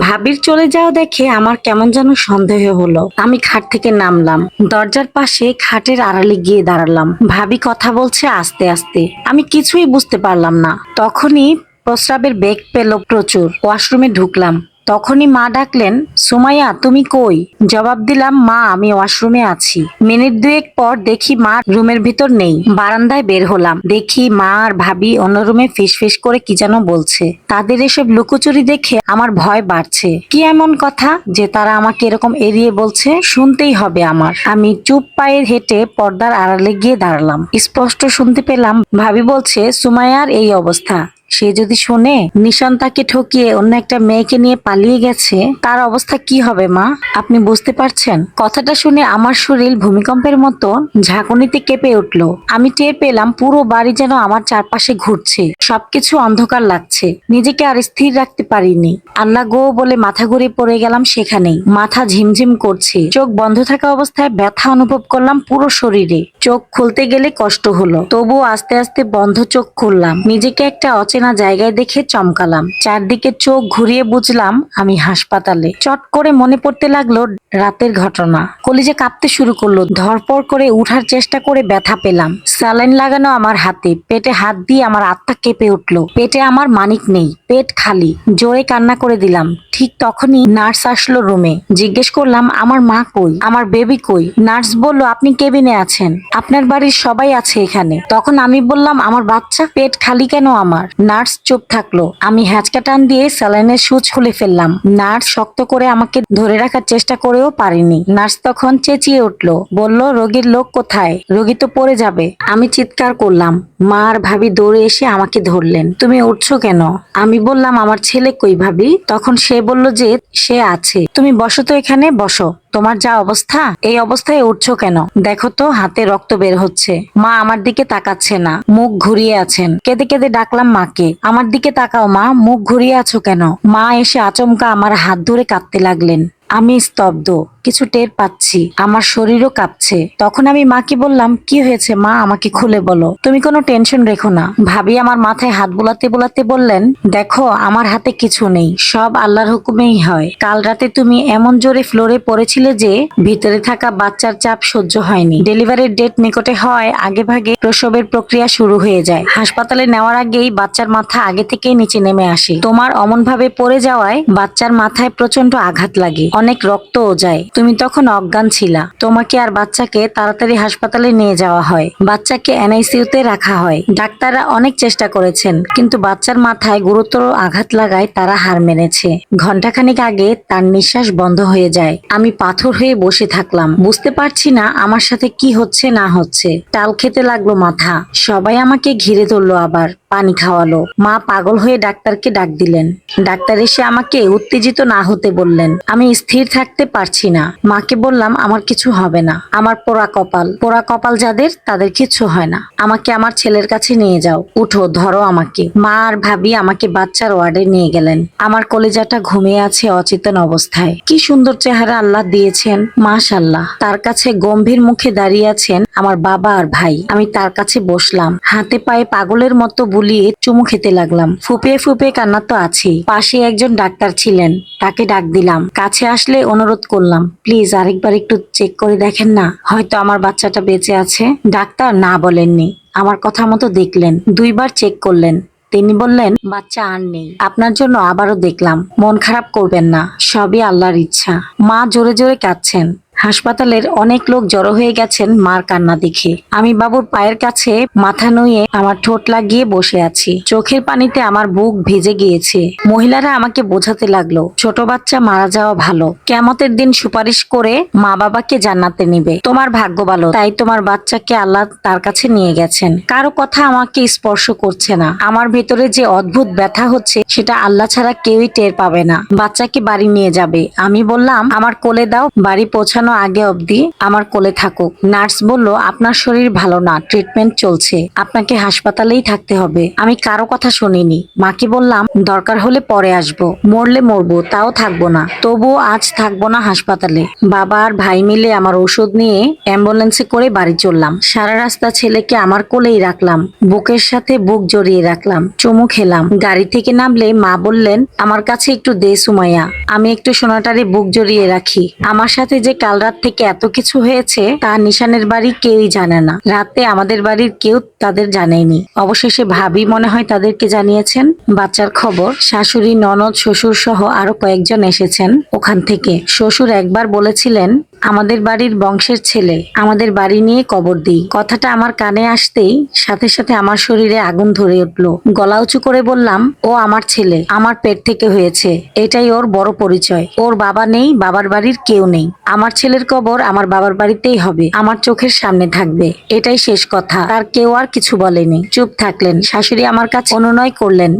ভাবির চলে যাওয়া দেখে আমার কেমন যেন সন্দেহ হলো। আমি খাট থেকে নামলাম। দরজার পাশে খাটের আড়ালে গিয়ে দাঁড়ালাম। ভাবি কথা বলছে আস্তে আস্তে। আমি কিছুই বুঝতে পারলাম না। তখনই প্রস্রাবের বেগ পেল প্রচুর। ওয়াশরুমে ঢুকলাম। তখনই মা ডাকলেন, সুমাইয়া, তুমি কই? জবাব দিলাম, মা, আমি ওয়াশরুমে আছি। মিনিট দুয়েক পর দেখি মা রুমের ভিতর নেই। বারান্দায় বের হলাম। দেখি মা আর ভাবি অন্য রুমে ফিস ফিস করে কি যেন বলছে। তাদের এসব লুকোচুরি দেখে আমার ভয় বাড়ছে। কি এমন কথা যে তারা আমাকে এরকম এড়িয়ে বলছে? শুনতেই হবে আমার। আমি চুপ পায়ের হেঁটে পর্দার আড়ালে গিয়ে দাঁড়ালাম। স্পষ্ট শুনতে পেলাম, ভাবি বলছে, সুমাইয়ার এই অবস্থা। সে যদি শোনে, নিশান তাকে ঠকিয়ে অন্য একটা মেয়েকে নিয়ে পালিয়ে গেছে, তার অবস্থা কি হবে, মা? আপনি বুঝতে পারছেন? কথাটা শুনে আমার শরীর ভূমিকম্পের মতো ঝাঁকুনিতে কেঁপে উঠল। আমি টের পেলাম পুরো বাড়ি যেন আমার চারপাশে ঘুরছে। সবকিছু অন্ধকার লাগছে। নিজেকে আর স্থির রাখতে পারিনি। আল্লাহ গো বলে মাথা ঘুরে পড়ে গেলাম সেখানেই। মাথা ঝিমঝিম করছে। চোখ বন্ধ থাকা অবস্থায় ব্যথা অনুভব করলাম পুরো শরীরে। চোখ খুলতে গেলে কষ্ট হলো। তবুও আস্তে আস্তে বন্ধ চোখ খুললাম। নিজেকে একটা অচেনা জায়গায় দেখে চমকালাম। চারদিকে চোখ ঘুরিয়ে বুঝলাম আমি হাসপাতালে। চট করে মনে পড়তে লাগল রাতের ঘটনা। কলিজে কাঁপতে শুরু করল। ধরপড় করে উঠার চেষ্টা করে ব্যথা পেলাম। স্যালাইন লাগানো আমার হাতে। পেটে হাত দিয়ে আমার আত্মা কেঁপে উঠল। পেটে আমার মানিক নেই। পেট খালি। জোরে কান্না করে দিলাম। ঠিক তখনই নার্স আসলো রুমে। জিজ্ঞেস করলাম, আমার মা কই? আমার বেবি কই? নার্স বলল, আপনি কেবিনে আছেন। আপনার বাড়ির সবাই আছে এখানে। তখন আমি বললাম, আমার বাচ্চা পেট খালি কেন আমার? নার্স চুপ থাকল। আমি হ্যাচকা টান দিয়ে স্যালাইনের সুচ খুলে ফেললাম। নার্স শক্ত করে আমাকে ধরে রাখার চেষ্টা করেও পারিনি। নার্স তখন চেঁচিয়ে উঠল, বলল, রোগীর লোক কোথায়? রোগী তো পড়ে যাবে। আমি চিৎকার করলাম, মা আর ভাবি দৌড়ে এসে আমাকে ধরলেন। তুমি উঠছো কেন? আমি বললাম, আমার ছেলে কই ভাবি? তখন সে বলল যে সে আছে। তুমি বসো তো এখানে বসো। তোমার যা অবস্থা? এই অবস্থায় উঠছো কেন? দেখো তো, হাতে রক্ত বের হচ্ছে। মা আমার দিকে তাকাচ্ছে না, মুখ ঘুরিয়ে আছেন। কেঁদে কেঁদে ডাকলাম মাকে। আমার দিকে তাকাও মা, মুখ ঘুরিয়ে আছো কেন? মা এসে আচমকা আমার হাত ধরে কাঁদতে লাগলেন। আমি স্তব্ধ, কিছু টের পাচ্ছি। আমার শরীরও কাঁপছে। তখন আমি মাকে বললাম, কি হয়েছে মা? আমাকে খুলে বলো। তুমি কোনো টেনশন রেখো না। ভাবি আমার মাথায় হাত বোলাতে বোলাতে বললেন, দেখো, আমার হাতে কিছু নেই। সব আল্লাহর হুকুমেই হয়। কাল রাতে তুমি এমন জোরে ফ্লোরে পড়েছিলে যে, ভিতরে থাকা বাচ্চার চাপ সহ্য হয়নি। ডেলিভারির ডেট নিকটে হয় আগে ভাগে প্রসবের প্রক্রিয়া শুরু হয়ে যায়। হাসপাতালে নেওয়ার আগেই বাচ্চার মাথা আগে থেকেই নিচে নেমে আসে। তোমার অমন ভাবে পড়ে যাওয়ায় বাচ্চার মাথায় প্রচণ্ড আঘাত লাগে। অনেক রক্তও যায়। তুমি তখন অজ্ঞান ছিলা। তোমাকে আর বাচ্চাকে তাড়াতাড়ি হাসপাতালে নিয়ে যাওয়া হয়। বাচ্চাকে এনআইসিউতে রাখা হয়। ডাক্তাররা অনেক চেষ্টা করেছেন, কিন্তু বাচ্চার মাথায় গুরুতর আঘাত লাগায় তারা হার মেনেছে। ঘন্টাখানিক আগে তার নিঃশ্বাস বন্ধ হয়ে যায়। আমি পাথর হয়ে বসে থাকলাম। বুঝতে পারছি না আমার সাথে কি হচ্ছে না হচ্ছে। টাল খেতে লাগল মাথা। সবাই আমাকে ঘিরে ধরলো আবার। পানি খাওয়ালো। মা পাগল হয়ে ডাক্তারকে ডাক দিলেন। ডাক্তার এসে আমাকে উত্তেজিত না হতে বললেন। আমি স্থির থাকতে পারছি না। মাকে বললাম, আমার কিছু হবে না। আমার পোড়া কপাল। পোড়া কপাল যাদের, তাদের কিছু হয় না। আমাকে আমার ছেলের কাছে নিয়ে যাও। উঠো, ধরো আমাকে। মা আর ভাবি আমাকে বাচ্চার ওয়ার্ডে নিয়ে গেলেন। আমার কলেজাটা ঘুমিয়ে আছে অচেতন অবস্থায়। কি সুন্দর চেহারা আল্লাহ দিয়েছেন। মাশাল্লাহ তার কাছে গম্ভীর মুখে দাঁড়িয়ে আছেন আমার বাবা আর ভাই। আমি তার কাছে বসলাম। হাতে পায়ে পাগলের মতো বুলিয়ে চুমু খেতে লাগলাম। ফুপিয়ে ফুপিয়ে কান্না তো আছেই। পাশে একজন ডাক্তার ছিলেন। তাকে ডাক দিলাম। কাছে আসলে অনুরোধ করলাম, প্লিজ আরেকবার একটু চেক করে দেখেন না। হয়তো আমার বাচ্চাটা বেঁচে আছে। ডাক্তার না বলেননি। আমার কথা মতো দেখলেন। দুইবার চেক করলেন। তিনি বললেন, বাচ্চা আর নেই। আপনার জন্য আবারও দেখলাম। মন খারাপ করবেন না। সবই আল্লাহর ইচ্ছা। মা জোরে জোরে কাঁদছেন। হাসপাতালের অনেক লোক জড়ো হয়ে গেছেন মার কান্না দেখে। আমি বাবুর পায়ের কাছে মাথা নুয়ে আমার ঠোঁট লাগিয়ে বসে আছি। চোখের পানিতে আমার বুক ভেজে গিয়েছে। মহিলারা আমাকে বোঝাতে লাগল, ছোট বাচ্চা মারা যাওয়া ভালো। কেমতের দিন সুপারিশ করে মা বাবাকে জান্নাতে নিবে। তোমার ভাগ্য ভালো, তাই তোমার বাচ্চাকে আল্লাহ তার কাছে নিয়ে গেছেন। কারও কথা আমাকে স্পর্শ করছে না। আমার ভেতরে যে অদ্ভুত ব্যথা হচ্ছে, সেটা আল্লাহ ছাড়া কেউই টের পাবে না। বাচ্চাকে বাড়ি নিয়ে যাবে। আমি বললাম, আমার কোলে দাও, বাড়ি পৌঁছানো পৌঁছানো আগে অবধি আমার কোলে থাকুক। নার্স বলল, আপনার শরীর ভালো না, ট্রিটমেন্ট চলছে। আপনাকে হাসপাতালেই থাকতে হবে। আমি কারও কথা শুনিনি। মাকে বললাম, দরকার হলে পরে আসব। মরলে মরবো, তাও থাকব না। তবুও আজ থাকব না হাসপাতালে। বাবা আর ভাই মিলে আমার ওষুধ নিয়ে অ্যাম্বুলেন্সে করে বাড়ি চললাম। সারা রাস্তা ছেলেকে আমার কোলেই রাখলাম। বুকের সাথে বুক জড়িয়ে রাখলাম। চুমু খেলাম। গাড়ি থেকে নামলে মা বললেন, আমার কাছে একটু দে সুমাইয়া। আমি একটু সোনাটারে বুক জড়িয়ে রাখি। আমার সাথে যে কাল রাত থেকে এত কিছু হয়েছে, তা নিশানের বাড়ি কেউই জানে না। রাতে আমাদের বাড়ির কেউ তাদের জানেনি। অবশেষে ভাবি মনে হয় তাদেরকে জানিয়েছেন। বাচ্চার খবর, শাশুড়ি, ননদ শ্বশুর সহ আরও কয়েকজন এসেছেন ওখান থেকে। শ্বশুর একবার বলেছিলেন আমাদের বাড়ির বংশের ছেলে, আমাদের বাড়ি নিয়ে কবর দিই। কথাটা আমার কানে আসতেই সাথে সাথে আমার শরীরে আগুন ধরে উঠল। গলা উঁচু করে বললাম, ও আমার ছেলে, আমার পেট থেকে হয়েছে। এটাই ওর বড় পরিচয়। ওর বাবা নেই, বাবার বাড়ির কেউ নেই। আমার ছেলের কবর আমার বাবার বাড়িতেই হবে। আমার চোখের সামনে থাকবে। এটাই শেষ কথা। তার কেউ আর কিছু বলেনি। চুপ থাকলেন। শাশুড়ি আমার কাছে অনুনয় করলেন।